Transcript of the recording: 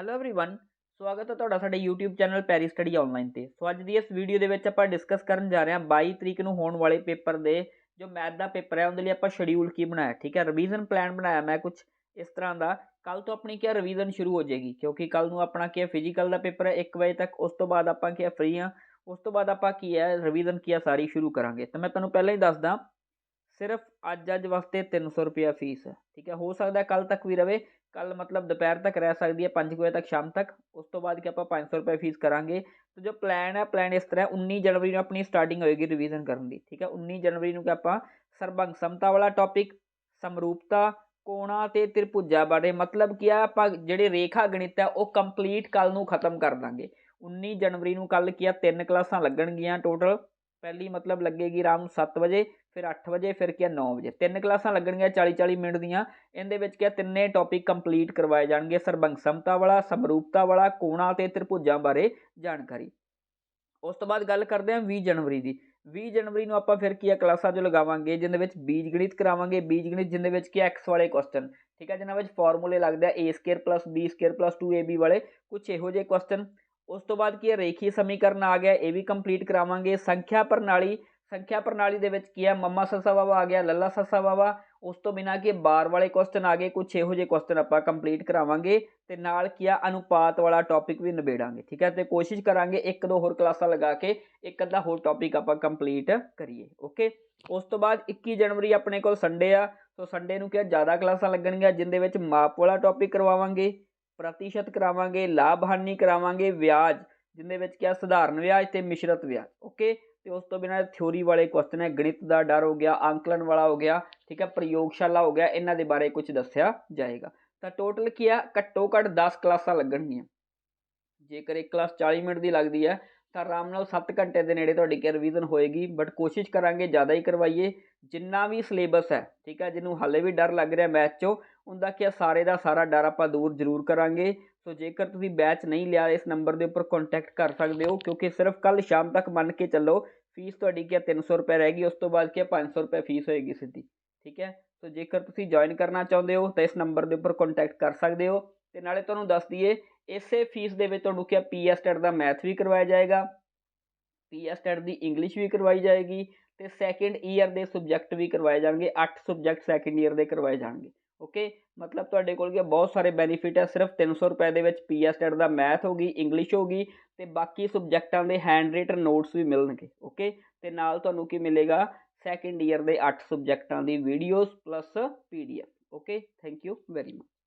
Hello everyone ਸਵਾਗਤ ਹੈ ਤੁਹਾਡਾ ਸਾਡੇ YouTube channel Perry study online ਤੇ ਸੋ ਅੱਜ ਦੀ ਇਸ ਵੀਡੀਓ ਦੇ ਵਿੱਚ ਆਪਾਂ ਡਿਸਕਸ ਕਰਨ ਜਾ ਰਹੇ ਹਾਂ 22 ਤਰੀਕ ਨੂੰ ਹੋਣ ਵਾਲੇ ਪੇਪਰ ਦੇ ਜੋ ਮੈਥ ਦਾ ਪੇਪਰ ਹੈ ਉਹਦੇ ਲਈ ਆਪਾਂ ਸ਼ਡਿਊਲ ਕੀ ਬਣਾਇਆ ਠੀਕ ਹੈ ਰਿਵੀਜ਼ਨ ਪਲਾਨ ਬਣਾਇਆ ਮੈਂ ਕੁਝ ਇਸ ਤਰ੍ਹਾਂ ਦਾ ਕੱਲ ਤੋਂ ਆਪਣੀ ਕੀ ਰਿਵੀਜ਼ਨ ਸ਼ੁਰੂ ਹੋ ਜਾਏਗੀ ਕਿਉਂਕਿ ਕੱਲ ਨੂੰ ਆਪਣਾ ਕੀ ਫਿਜ਼ੀਕਲ ਦਾ ਪੇਪਰ ਹੈ 1 ਵਜੇ ਤੱਕ ਉਸ ਤੋਂ ਬਾਅਦ ਆਪਾਂ ਕੀ ਫ੍ਰੀ ਆ ਉਸ ਤੋਂ ਬਾਅਦ ਆਪਾਂ ਕੀ ਹੈ ਰਿਵੀਜ਼ਨ ਕੀ ਸਾਰੀ ਸ਼ੁਰੂ ਕਰਾਂਗੇ ਤਾਂ ਮੈਂ ਤੁਹਾਨੂੰ ਪਹਿਲਾਂ ਹੀ ਦੱਸਦਾ ਸਿਰਫ ਅੱਜ ਅੱਜ ਵਾਸਤੇ 300 ਰੁਪਿਆ ਫੀਸ ਹੈ ਠੀਕ ਹੈ ਹੋ ਸਕਦਾ ਕੱਲ ਤੱਕ ਵੀ ਰਵੇ ਕੱਲ ਮਤਲਬ ਦੁਪਹਿਰ ਤੱਕ ਰਹਿ ਸਕਦੀ ਹੈ 5 ਵਜੇ ਤੱਕ ਸ਼ਾਮ ਤੱਕ। ਉਸ ਤੋਂ ਬਾਅਦ ਕਿ ਆਪਾਂ 500 ਰੁਪਏ ਫੀਸ ਕਰਾਂਗੇ। ਤੇ ਜੋ ਪਲਾਨ ਹੈ ਪਲਾਨ ਇਸ ਤਰ੍ਹਾਂ 19 ਜਨਵਰੀ ਨੂੰ ਆਪਣੀ ਸਟਾਰਟਿੰਗ ਹੋਏਗੀ ਰਿਵੀਜ਼ਨ ਕਰਨ ਦੀ, ਠੀਕ ਹੈ? 19 ਜਨਵਰੀ ਨੂੰ ਕਿ ਆਪਾਂ ਸਰਬੰਗ ਸਮਤਾ ਵਾਲਾ ਟੌਪਿਕ ਸਮਰੂਪਤਾ, ਕੋਣਾ ਤੇ ਤ੍ਰਿਭੁਜਾ ਬਾਰੇ ਮਤਲਬ ਕੀ ਆ, ਆਪਾਂ ਜਿਹੜੇ ਰੇਖਾ ਗਣਿਤ ਹੈ, ਉਹ ਕੰਪਲੀਟ ਕੱਲ ਨੂੰ ਖਤਮ ਕਰ ਦਾਂਗੇ। 19 ਜਨਵਰੀ ਨੂੰ ਕੱਲ ਕੀ ਆ, ਤਿੰਨ ਕਲਾਸਾਂ ਲੱਗਣਗੀਆਂ ਟੋਟਲ ਪਹਿਲੀ ਮਤਲਬ ਲੱਗੇਗੀ ਆਰਾਮ ਨੂੰ 7 ਵਜੇ, ਫਿਰ 8 ਵਜੇ, ਫਿਰ ਕੀ 9 ਵਜੇ। ਤਿੰਨ ਕਲਾਸਾਂ ਲੱਗਣਗੀਆਂ 40 40 ਮਿੰਟ ਦੀਆਂ। ਇਹਦੇ ਵਿੱਚ ਕੀ ਤਿੰਨੇ ਟੌਪਿਕ ਕੰਪਲੀਟ ਕਰਵਾਏ ਜਾਣਗੇ। ਸਰਬੰਗਸਮਤਾ ਵਾਲਾ, ਸਮਰੂਪਤਾ ਵਾਲਾ, ਕੋਣਾ ਤੇ ਤ੍ਰਿਭੁਜਾਂ ਬਾਰੇ ਜਾਣਕਾਰੀ। ਉਸ ਤੋਂ ਬਾਅਦ ਗੱਲ ਕਰਦੇ ਹਾਂ 20 ਜਨਵਰੀ ਦੀ। 20 ਜਨਵਰੀ ਨੂੰ ਆਪਾਂ ਫਿਰ ਕੀ ਆ, ਕਲਾਸਾਂ ਜੋ ਲਗਾਵਾਂਗੇ ਜਿੰਦੇ ਵਿੱਚ ਬੀਜ ਗਣਿਤ ਕਰਾਵਾਂਗੇ। ਬੀਜ ਗਣਿਤ ਜਿੰਦੇ ਵਿੱਚ ਕੀ ਐਕਸ ਵਾਲੇ ਕੁਐਸਚਨ ਠੀਕ ਹੈ ਜਿਨ੍ਹਾਂ ਵਿੱਚ ਫਾਰਮੂਲੇ ਲੱਗਦੇ ਆ a2 b2 2ab ਵਾਲੇ। ਕੁਝ ਇਹੋ ਜਿਹੇ ਕੁਐਸਚਨ ਉਸ ਤੋਂ ਬਾਅਦ ਕੀ ਹੈ? ਰੇਖੀ ਸਮੀਕਰਨ ਆ ਗਿਆ, ਇਹ ਵੀ ਕੰਪਲੀਟ ਕਰਾਵਾਂਗੇ। ਸੰਖਿਆ ਪ੍ਰਣਾਲੀ ਸੰਖਿਆ ਪ੍ਰਣਾਲੀ ਦੇ ਵਿੱਚ ਕੀ ਹੈ? ਮੰਮਾ ਸੱਸਾ ਵਾਵਾ ਆ ਗਿਆ, ਲੱਲਾ ਸੱਸਾ ਵਾਵਾ। ਉਸ ਤੋਂ ਬਿਨਾ ਕਿ ਬਾਰ ਵਾਲੇ ਕੁਐਸਚਨ ਆ ਗਏ ਕੁਝ ਇਹੋ ਜਿਹੇ ਕੁਐਸਚਨ ਆਪਾਂ ਕੰਪਲੀਟ ਕਰਾਵਾਂਗੇ। ਤੇ ਨਾਲ ਕੀ ਆ? ਅਨੁਪਾਤ ਵਾਲਾ ਟੌਪਿਕ ਵੀ ਨਿਬੇੜਾਂਗੇ, ਠੀਕ ਹੈ? ਤੇ ਕੋਸ਼ਿਸ਼ ਕਰਾਂਗੇ ਇੱਕ ਦੋ ਹੋਰ ਕਲਾਸਾਂ ਲਗਾ ਕੇ, ਇੱਕ ਅੱਧਾ ਹੋਰ ਟੌਪਿਕ ਆਪਾਂ ਕੰਪਲੀਟ ਕਰੀਏ ਓਕੇ ਉਸ ਤੋਂ ਬਾਅਦ 21 ਜਨਵਰੀ ਆਪਣੇ ਕੋਲ ਸੰਡੇ ਆ। ਸੋ ਸੰਡੇ ਨੂੰ ਕੀ ਜ਼ਿਆਦਾ ਕਲਾਸਾਂ ਲੱਗਣਗੀਆਂ, ਜਿੰਦੇ ਵਿੱਚ ਮਾਪ ਵਾਲਾ ਟੌਪਿਕ ਕਰਵਾਵਾਂਗੇ। ਪ੍ਰਤੀਸ਼ਤ ਕਰਾਵਾਂਗੇ ਲਾਭ ਹਾਨੀ ਕਰਾਵਾਂਗੇ ਵਿਆਜ ਜਿੰਦੇ ਵਿੱਚ ਕਿਹਾ ਸਧਾਰਨ ਵਿਆਜ ਤੇ ਮਿਸ਼ਰਤ ਵਿਆਜ ਓਕੇ ਤੇ ਉਸ ਤੋਂ ਬਿਨਾਂ ਥਿਉਰੀ ਵਾਲੇ ਕੁਐਸਚਨ ਹੈ, ਗਣਿਤ ਦਾ ਡਰ ਹੋ ਗਿਆ, ਅੰਕਲਨ ਵਾਲਾ ਹੋ ਗਿਆ, ਠੀਕ ਹੈ? ਪ੍ਰਯੋਗਸ਼ਾਲਾ ਹੋ ਗਿਆ, ਇਹਨਾਂ ਦੇ ਬਾਰੇ ਕੁਝ ਦੱਸਿਆ ਜਾਏਗਾ। ਤਾਂ ਟੋਟਲ ਕੀ ਆ ਘੱਟੋ ਘੱਟ 10 ਕਲਾਸਾਂ ਲੱਗਣਗੀਆਂ। ਜੇਕਰ ਇੱਕ ਕਲਾਸ 40 ਮਿੰਟ ਦੀ ਲੱਗਦੀ ਹੈ ਤਾਂ ਆਰਾਮ ਨਾਲ 7 ਘੰਟੇ ਦੇ ਨੇੜੇ ਤੁਹਾਡੀ ਕੀ ਰਿਵੀਜ਼ਨ ਹੋਏਗੀ ਬਟ ਕੋਸ਼ਿਸ਼ ਕਰਾਂਗੇ ਜ਼ਿਆਦਾ ਹੀ ਕਰਵਾਈਏ, ਜਿੰਨਾ ਵੀ ਸਿਲੇਬਸ ਹੈ, ਠੀਕ ਹੈ, ਜਿਹਨੂੰ ਹਾਲੇ ਵੀ ਡਰ ਲੱਗ ਰਿਹਾ ਮੈਥ 'ਚੋਂ, ਉਹਦਾ ਕੀ ਸਾਰੇ ਦਾ ਸਾਰਾ ਡਰ ਆਪਾਂ ਦੂਰ ਜ਼ਰੂਰ ਕਰਾਂਗੇ। ਸੋ ਜੇਕਰ ਤੁਸੀਂ ਬੈਚ ਨਹੀਂ ਲਿਆ, ਇਸ ਨੰਬਰ ਦੇ ਉੱਪਰ ਕੰਟੈਕਟ ਕਰ ਸਕਦੇ ਹੋ, ਕਿਉਂਕਿ ਸਿਰਫ ਕੱਲ ਸ਼ਾਮ ਤੱਕ ਮੰਨ ਕੇ ਚੱਲੋ ਫੀਸ ਤੁਹਾਡੀ ਕੀ 300 ਰੁਪਏ ਰਹੇਗੀ ਉਸ ਤੋਂ ਬਾਅਦ ਕੀ 500 ਰੁਪਏ ਫੀਸ ਹੋਏਗੀ ਸਿੱਧੀ, ਠੀਕ ਹੈ? ਸੋ ਜੇਕਰ ਤੁਸੀਂ ਜੁਆਇਨ ਕਰਨਾ ਚਾਹੁੰਦੇ ਹੋ, ਤਾਂ ਇਸ ਨੰਬਰ ਦੇ ਉੱਪਰ ਕੰਟੈਕਟ ਕਰ ਸਕਦੇ ਹੋ। ਤੇ ਨਾਲੇ ਤੁਹਾਨੂੰ ਦੱਸ ਦਈਏ, ਇਸੇ ਫੀਸ ਦੇ ਵਿੱਚ ਤੁਹਾਨੂੰ ਕਿਹਾ ਕੀ ਪੀਐਸਟੈਟ ਦਾ ਮੈਥ ਵੀ ਕਰਵਾਇਆ ਜਾਏਗਾ ਪੀਐਸਟੈਟ ਦੀ ਇੰਗਲਿਸ਼ ਵੀ ਕਰਵਾਈ ਜਾਏਗੀ ਤੇ ਸੈਕੰਡ ਈਅਰ ਦੇ ਸਬਜੈਕਟ ਵੀ ਕਰਵਾਏ ਜਾਣਗੇ 8 ਸਬਜੈਕਟ ਸੈਕੰਡ ਈਅਰ ਦੇ ਕਰਵਾਏ ਜਾਣਗੇ ਓਕੇ ਮਤਲਬ ਤੁਹਾਡੇ ਕੋਲ ਕੀ ਬਹੁਤ ਸਾਰੇ ਬੈਨੀਫਿਟ ਹੈ ਸਿਰਫ 300 ਰੁਪਏ ਦੇ ਵਿੱਚ ਪੀਐਸਟੈਟ ਦਾ ਮੈਥ ਹੋਗੀ ਇੰਗਲਿਸ਼ ਹੋਗੀ ਤੇ ਬਾਕੀ ਸਬਜੈਕਟਾਂ ਦੇ ਹੈਂਡ ਰਿਟਨ ਨੋਟਸ ਵੀ ਮਿਲਣਗੇ ਓਕੇ ਤੇ ਨਾਲ ਤੁਹਾਨੂੰ ਕੀ ਮਿਲੇਗਾ? ਸੈਕੰਡ ਈਅਰ ਦੇ 8 ਸਬਜੈਕਟਾਂ ਦੀ videos plus PDF okay thank you very much